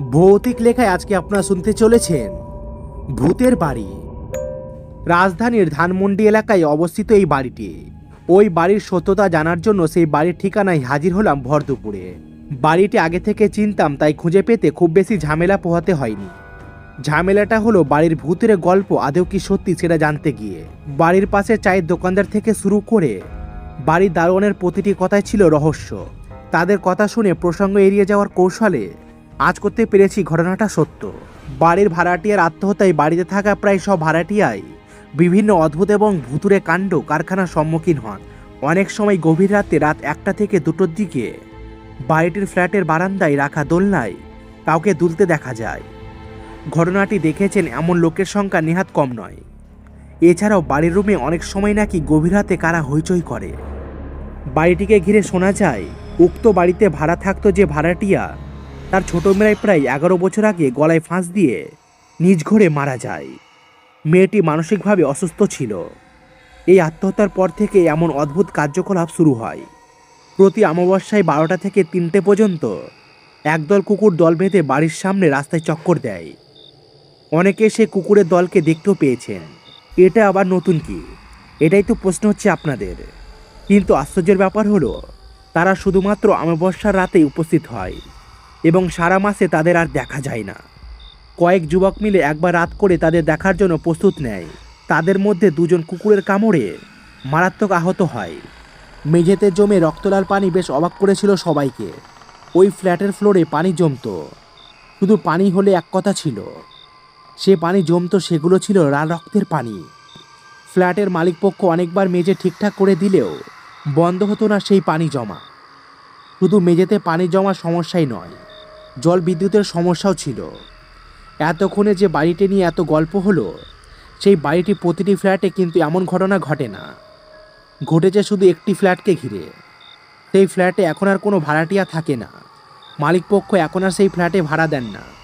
ভৌতিক লেখায় আজকে আপনারা শুনতে চলেছেন ভূতের বাড়ি। রাজধানীর ধানমন্ডি এলাকায় অবস্থিত এই বাড়িটি। ওই বাড়ির সত্যতা জানার জন্য সেই বাড়ির ঠিকানায় হাজির হলাম ভর দুপুরে। বাড়িটি আগে থেকে চিনতাম, তাই খুঁজে পেতে খুব বেশি ঝামেলা পোহাতে হয়নি। ঝামেলাটা হলো বাড়ির ভূতের গল্প আদৌ কি সত্যি সেটা জানতে গিয়ে। বাড়ির পাশে চায়ের দোকানদার থেকে শুরু করে বাড়ির দারোয়ানের প্রতিটি কথাই ছিল রহস্য। তাদের কথা শুনে প্রসঙ্গ এড়িয়ে যাওয়ার কৌশলে আজ করতে পেরেছি ঘটনাটা সত্য। বাড়ির ভাড়াটিয়ার আত্মহত্যায় বাড়িতে থাকা প্রায় সব ভাড়াটিয়াই বিভিন্ন অদ্ভুত এবং ভুতুরে কাণ্ড কারখানার সম্মুখীন হন। অনেক সময় গভীর রাতে রাত একটা থেকে দুটোর দিকে বাড়িটির ফ্ল্যাটের বারান্দায় রাখা দোলনায় কাউকে দুলতে দেখা যায়। ঘটনাটি দেখেছেন এমন লোকের সংখ্যা নেহাত কম নয়। এছাড়াও বাড়ির রুমে অনেক সময় নাকি গভীর রাতে কারা হইচই করে। বাড়িটিকে ঘিরে শোনা যায়, উক্ত বাড়িতে ভাড়া থাকতো যে ভাড়াটিয়া তার ছোট মেয়েরাই প্রায় এগারো বছর আগে গলায় ফাঁস দিয়ে নিজ ঘরে মারা যায়। মেয়েটি মানসিকভাবে অসুস্থ ছিল। এই আত্মহত্যার পর থেকে এমন অদ্ভুত কার্যকলাপ শুরু হয়। প্রতি অমাবস্যায় বারোটা থেকে তিনটে পর্যন্ত একদল কুকুর দল বেঁধে বাড়ির সামনে রাস্তায় চক্কর দেয়। অনেকে সেই কুকুরের দলকে দেখতেও পেয়েছেন। এটা আবার নতুন কি? এটাই তো প্রশ্ন হচ্ছে আপনাদের। কিন্তু আশ্চর্যের ব্যাপার হলো, তারা শুধুমাত্র অমাবস্যার রাতেই উপস্থিত হয়। এবং সারা মাসে তাদের আর দেখা যায় না। কয়েক যুবক মিলে একবার রাত করে তাদের দেখার জন্য প্রস্তুত নেয়। তাদের মধ্যে দুজন কুকুরের কামড়ে মারাত্মক আহত হয়। মেঝেতে জমে রক্তলাল পানি বেশ অবাক করেছিল সবাইকে। ওই ফ্ল্যাটের ফ্লোরে পানি জমতো। শুধু পানি হলে এক কথা ছিল। সে পানি জমতো সেগুলো ছিল লাল রক্তের পানি। ফ্ল্যাটের মালিকপক্ষ অনেকবার মেঝে ঠিকঠাক করে দিলেও বন্ধ হতো না সেই পানি জমা। শুধু মেঝেতে পানি জমা সমস্যাই নয়। জল বিদ্যুতের সমস্যাও ছিল। এতক্ষণে যে বাড়িটি নিয়ে এত গল্প হলো, সেই বাড়িটি প্রতিটি ফ্ল্যাটে কিন্তু এমন ঘটনা ঘটে না। ঘটেছে শুধু একটি ফ্ল্যাটকে ঘিরে। সেই ফ্ল্যাটে এখন আর কোনো ভাড়াটিয়া থাকে না। মালিকপক্ষ এখন আর সেই ফ্ল্যাটে ভাড়া দেন না।